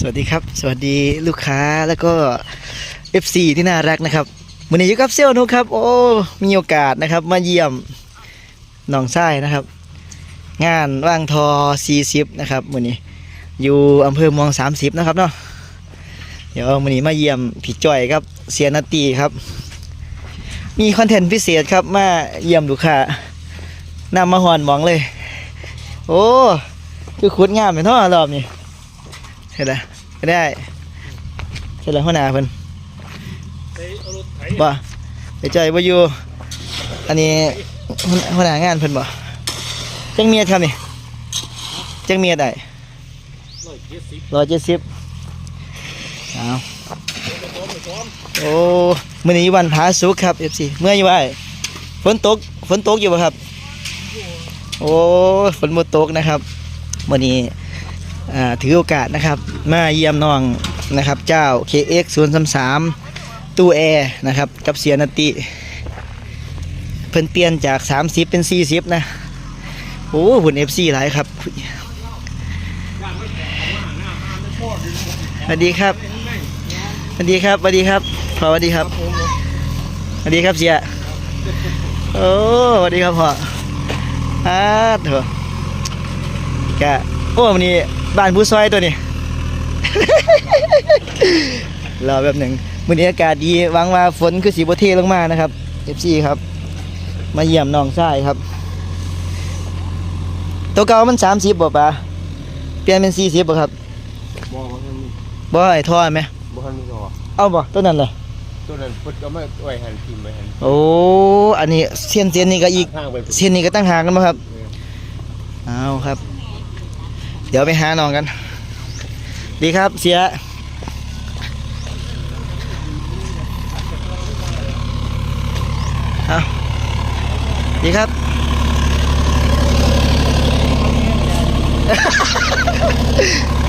สวัสดีครับ สวัสดีลูกค้าแล้วก็ FC ที่น่ารักนะครับวันนี้อยู่กับเซลลนุครับ โอ้ มีโอกาสนะครับ มาเยี่ยมหนองไส้นะครับ งานว่างทอ40นะครับวันนี้ อยู่อำเภอเมือง30นะครับเนาะเดี๋ยววันนี้มาเยี่ยมพี่จ้อยครับเสียนาตีครับ มีคอนเทนต์พิเศษครับมาเยี่ยมลูกค้านำมาหอนหมองเลย โอ้คือขุดงามเป็นท่อรอบนี้ เห็นแล้วก็ได้เห็นแล้วหัวหน้าเพิ่นบ่ไปจ่อยบ่อยู่อันนี้หัวหน้างานเพิ่นบ่จังเมียดครับนี่จังเมียได้ร้อยเจ็ดสิบเอาโอ้มื้อนี้วันพาสุกครับ FC เมื่ออยู่ไอ้ฝนตกฝนตกอยู่บ่ครับ โอ้ฝนบ่ตกนะครับมื้อนี้ ถือโอกาสนะครับมาเยี่ยมน้องนะครับเจ้า KX 0 3 3ตู้แอร์นะครับกับเสียนติ เพิ่นเปลี่ยนจาก 30 เป็น 40 นะโอ้หุ่น FC หลายครับสวัสดีครับสวัสดีครับสวัสดีครับพ่อสวัสดีครับสวัสดีครับเสียโอ้สวัสดีครับพ่ออาเถอะแกโอ้วันนี้ บ้านผู้ซอยตัวนี้ รอแบบหนึ่งมื้อนี้อากาศดีหวังว่าฝนคือสีบเทลงมานะครับ FC ครับ มาเยี่ยมน้องชายครับ ตัวเก่ามัน30บ่ปะเปลี่ยนเป็น40บ่ครับบ่บ่ทันมีบ่ไอ้ท่อไหมบ่ทันมีต่อเอาบ่ตัวนั้นเลยตัวนั้นเพิ่นก็มาไว้หันทิมไว้หันโอ้ อันนี้เส้นเส้นนี้ก็อีกข้างไปเส้นนี้ก็ตั้งหากกันบ่ครับเอาครับ เดี๋ยวไปหาน้องกัน ดีครับเสียเอาดีครับ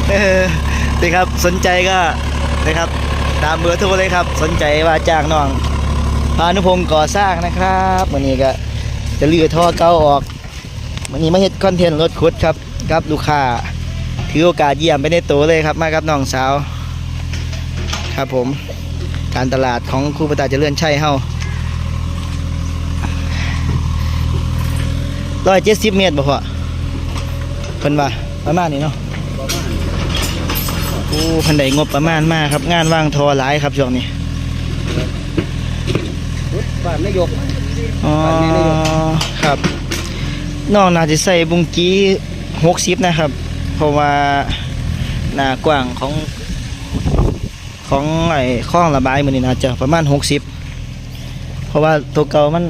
เออดีครับสนใจก็นะครับ ตามเบอร์โทรเลยครับ สนใจว่าจ้างน้องพานุพงศ์ก่อสร้างนะครับวันนี้ก็จะเลือท่อเก่าออก วันนี้มาเฮ็ดคอนเทนต์รถขุดครับกับลูกค้าถือโอกาสเยี่ยมไปในตัวเลยครับ มากับน้องสาว ครับผม การตลาดของครูประตาเจริญชัยเฮาร้อยเจ็ดสิบเมตรบ่พอเพิ่นว่าประมาณนี้เนาะโอ้เพิ่นได้งบประมาณมากครับ งานว่างทอหลายครับช่วงนี้บ้านนายกอ๋ออันนี้นายกครับ น้องน่าจะใส่บุงกี้หกสิบนะครับ เพราะว่าหน้ากว้างของของไอ้คลองระบายมันนี่น่าจะประมาณหกสิบเพราะว่าตัวเก่ามัน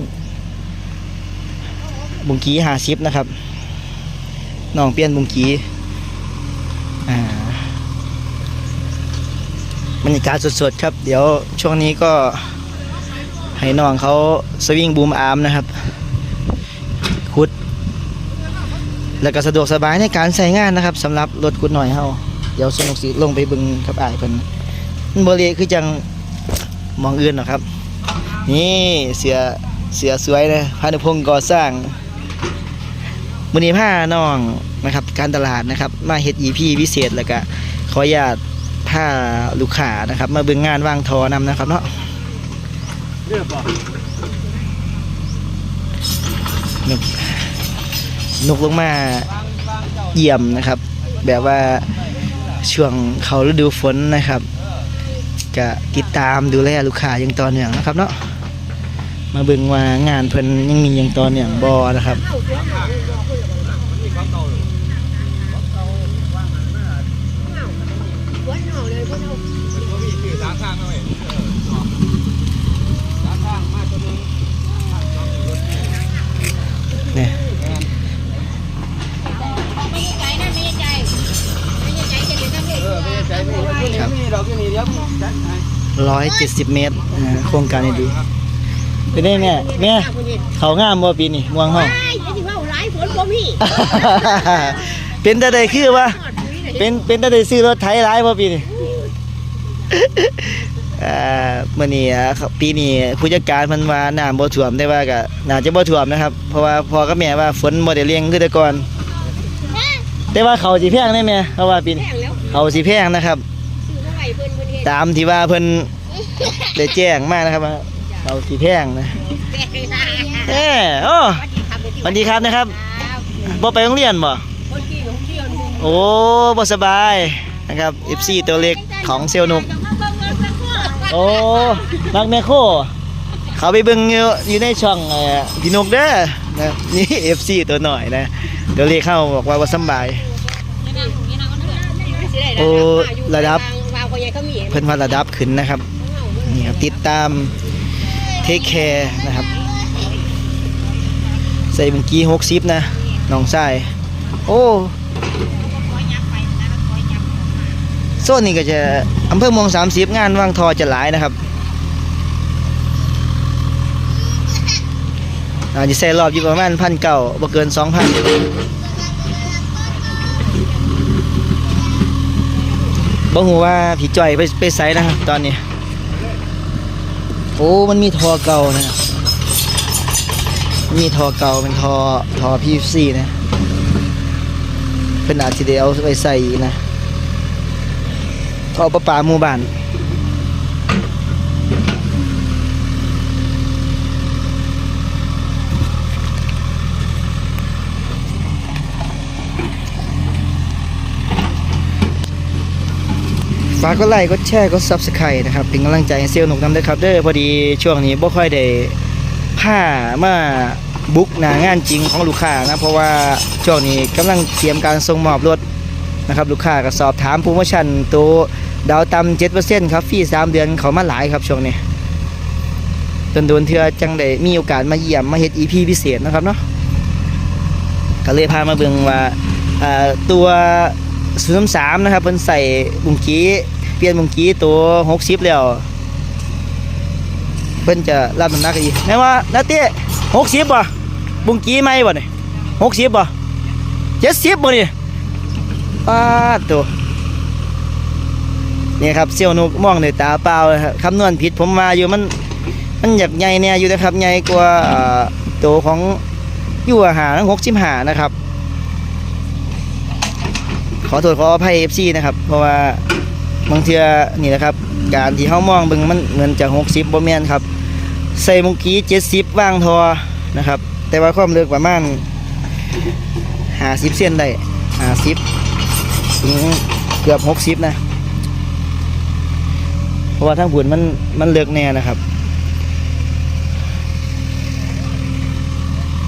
บุงกี้ห้าสิบนะครับน้องเปลี่ยนบุงกี้อ่าบรรยากาศสดๆครับ เดี๋ยวช่วงนี้ก็ให้น้องเขาสวิงบูมอาร์มนะครับขุด แล้วก็สะดวกสบายในการใช้งานนะครับสำหรับรถขุดหน่อยเฮาเดี๋ยวสนุกสิลงไปบึงกับอ้ายเพิ่นมันบ่เละคือจังมองอื่นหรอกครับ นี่เสือเสือสวยนะพานุพงศ์ก่อสร้างมื้อนี้พาน้องนะครับ การตลาดนะครับ มาเฮ็ด EP พิเศษแล้วก็ขออนุญาตพาลูกค้านะครับ มาเบิ่งงานวางทอนำนะครับเนาะเลือกบ่ นกลงมาเยี่ยมนะครับ แบบว่าช่วงเขาฤดูฝนนะครับก็ติดตามดูแลลูกค้าอย่างต่อเนื่องนะครับเนาะมาเบิ่งว่างานเพิ่นยังมีอย่างต่อเนื่องบอนะครับ ทางข้างมาไว้ทางข้างมาตัวนึง เนี่ย ไม่ใช่ใจนะไม่ใช่ใจไม่ใช่ใจจะเรียนน้ำเด็ก เออไม่ใช่ใจนี่มีดอกนี่เดี๋ยวจัดให้ ร้อยเจ็ดสิบเมตรอ่าโครงการนี้ดีเป็นได้แม่แม่เขางามบ่ปีนี้ม่วงห้องไอ้ที่ว่าหลายฝนบ่มีเป็นแต่ใดคือว่าเป็นเป็นตั้งแต่ซื้อรถไถหลายพอปีนี้อ่ามื่อนี้อะครับปีนี้ผู้จัดการมันว่าน้ำบ่ท่วมได้ว่าก็น่าจะบ่ท่วมนะครับ เพราะว่าพ่อกับแม่ว่าฝนบ่ได้เลี้ยงคือแต่ก่อนแต่ว่าเขาสิแพงได้แม่เขาว่าปีนี้แพงแล้วเขาสิแพงนะครับ ตามที่ว่าเพิ่นได้แจ้งมานะครับว่าเขาสีแพงนะเอ้โอ้สวัสดีครับนะครับบ่ไปโรงเรียนบ่คนที่อยู่เที่ยวดูโอ้บ่สบายนะครับ FC ตัวเล็กของเซลนุกโอ้มักแมคโครเขาไปเบิ่งอยู่อยู่ในช่องเอ่อพี่นกเด้อนะนี่ FC ตัวหน่อยนะตัวเล็กเข้าบอกว่าบ่สำบายโอ้ระดับวาวคนใหญ่ เพิ่นว่าระดับขึ้นนะครับนี่ครับติดตามเทคแคร์นะครับ ใส่เมื่อกี้หกสิบนะน้องชายโอ้โซนนี้ก็จะอำเภอเมืองสามสิบงานวางทอจะหลายนะครับอาจจะใส่รอบอยู่ประมาณพันเก่าบ่เกินสองพัน บ่หูว่าผีจ่อยไปไปไสนะครับตอนนี้ โอ้ มันมีทอเก่านะครับมีทอเก่าเป็นทอทอพีซีนะ เป็นอาจจะเดเอาไปใส่นะทอประปาหมู่บ้าน ฝากกดไลค์กดแชร์กด Subscribe นะครับเป็นกำลังใจให้เซลหนุกนำด้วยครับเด้อพอดีช่วงนี้บ่ค่อยได้ผ้ามาบุกหนางานจริงของลูกค้านะเพราะว่าช่วงนี้กำลังเตรียมการส่งมอบรถนะครับลูกค้าก็สอบถามโปรโมชั่นตัวดาวต่ำ7%ครับฟรี3เดือนเขามาหลายครับช่วงนี้จนโดนเทือจังได้มีโอกาสมาเยี่ยมมาเฮ็ด EP พิเศษนะครับเนาะก็เลยพามาเบิ่งว่าตัว ศูนย์สามนะครับเพิ่นใส่บุงกี้เปลี่ยนบุงกี้ตัวหกสิบแล้วเพิ่นจะรับน้ำหนักอีกแม่ว่านาเต้หกสิบบ่ะบุงกี้ไหมบ่เนี่ยหกสิบบ่ะเจ็ดสิบบ่นี่ป้าตัวนี่ครับเซี่ยวนุกมองด้วยตาเปล่าเลยครับคำนวณผิดผมมาอยู่มันมันอยากใหญ่เนี่ยอยู่นะครับใหญ่กว่าตัวของอยู่อาหารหกสิบห้านะครับ ขอโทษขออภัย FC นะครับ เพราะว่าบางเทื่อนี่นะครับ การที่เฮามองเบิ่งมันเหมือนจะ60บ่แม่นครับ ใส่มุกี้70ว่างทอนะครับ แต่ว่าความลึกประมาณ50เซนได้50ถึงเกือบ60นะ เพราะว่าทางบุญมันมันเลือกแน่นะครับ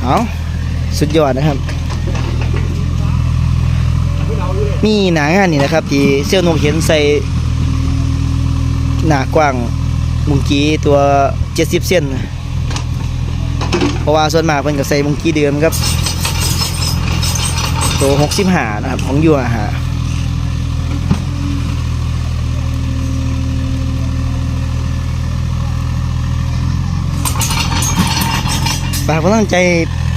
เอาสุดยอดนะครับ มีหนางานนี่นะครับ ที่เซี่ยวนกเห็นใส่หนากว้างมุงกี้ตัว 70เซนนเพราะว่าส่วนมากเพิ่นก็ใส่มุงกี้เดิมครับ ตัว65นะครับ ของยูอาหาฝากกำลังใจ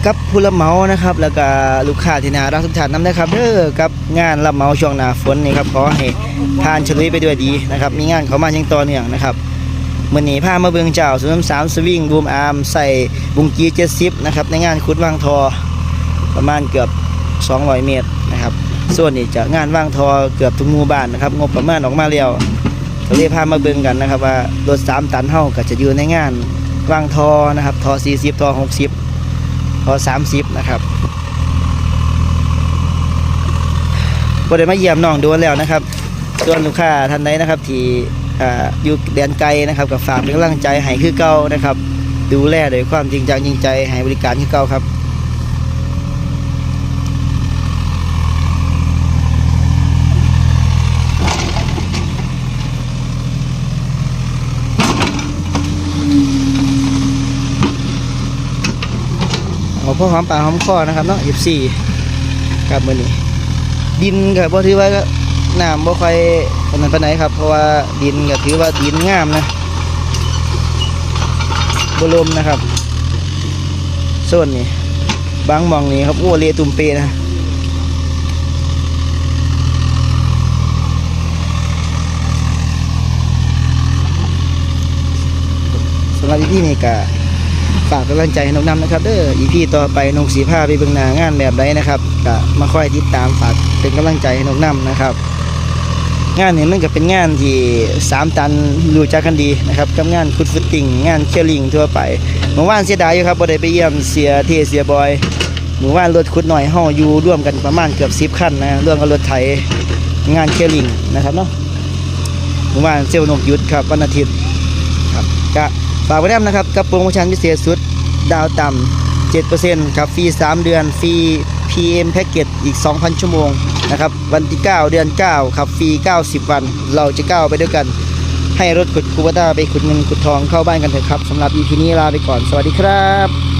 กับผู้รับเหมานะครับ แล้วก็ลูกค้าที่น่ารักทุกท่านนำนะครับเด้อกับงานรับเหมาช่วงหน้าฝนนี่ครับขอให้ผ่านฉลุยไปด้วยดีนะครับ มีงานเขามาอย่างต่อเนื่องนะครับมื่อนี้พามาเบืองเจ้าศูนย์สามสวิงบูมอาร์มใส่บุงกีเจ็ดสิบนะครับในงานขุดวางทอประมาณเกือบ 200 เมตรนะครับ ส่วนนี้จะงานวางทอเกือบทุกหมู่บ้านนะครับงบประมาณออกมาแล้วก็เลยพามาเบิ่งกันนะครับว่ารถ3ตันเฮาก็จะอยู่ในงานวางทอนะครับทอ40ทอ60 ขอ30นะครับบ่ได้มาเยี่ยมน้องดนแล้วนะครับส่วนลูกค้าท่านใดนะครับ ที่ออยู่แดนไกลนะครับกับฝากเป็นกำลังใจให้คือเก่านะครับ ดูแลด้วยความจริงจังจริงใจให้บริการคือเก่าครับ เอาพ่อหอมปากหอมคอนะครับเนาะยี่สี่ครับมื้อนี้ ดินก็บ่ถือว่าน้ำบ่ค่อยปานนั้นปานไหนครับ เพราะว่าดินก็ถือว่าดินงามนะบ่ลมนะครับส่วนนี้บางมองนี้ครับโอ้เลตุ่มเปนะสำหรับที่นี่ก็ ฝากกำลังใจให้นกน้ำนะครับเด้ออีพีต่อไปนกสีผ้าไปเบิ่งหน้างานแบบใดนะครับก็มาคอยติดตามฝากเป็นกำลังใจให้นกน้ำนะครับ งานนี้มันก็เป็นงานที่สามตันรู้จักกันดีนะครับกับงานคุดฟุตติ้งงานเคลลิงทั่วไปเมื่อวานเสียดายอยู่ครับบ่ได้ไปเยี่ยมเสียเทเสียบอยเมื่อวานรถขุดหน่อยเฮาอยู่ร่วมกันประมาณเกือบ10คันนะร่วมกับรถไถงานเคลลิงนะครับเนาะเมื่อวานเซลนกยุดครับวันอาทิตย์ครับก็ ฝากไว้ด้วยนะครับกับโปรโมชั่นพิเศษสุดดาวต่ำ7%ครับฟรี3 เดือนฟรี PM แพ็กเกจอีก 2,000 ชั่วโมงนะครับวันที่ 9 เดือน 9 ครับฟรี 90 วัน เราจะก้าวไปด้วยกัน ให้รถขุดคูบต้าไปขุดเงินขุดทองเข้าบ้านกันเถอะครับสำหรับ EP นี้ลาไปก่อนสวัสดีครับ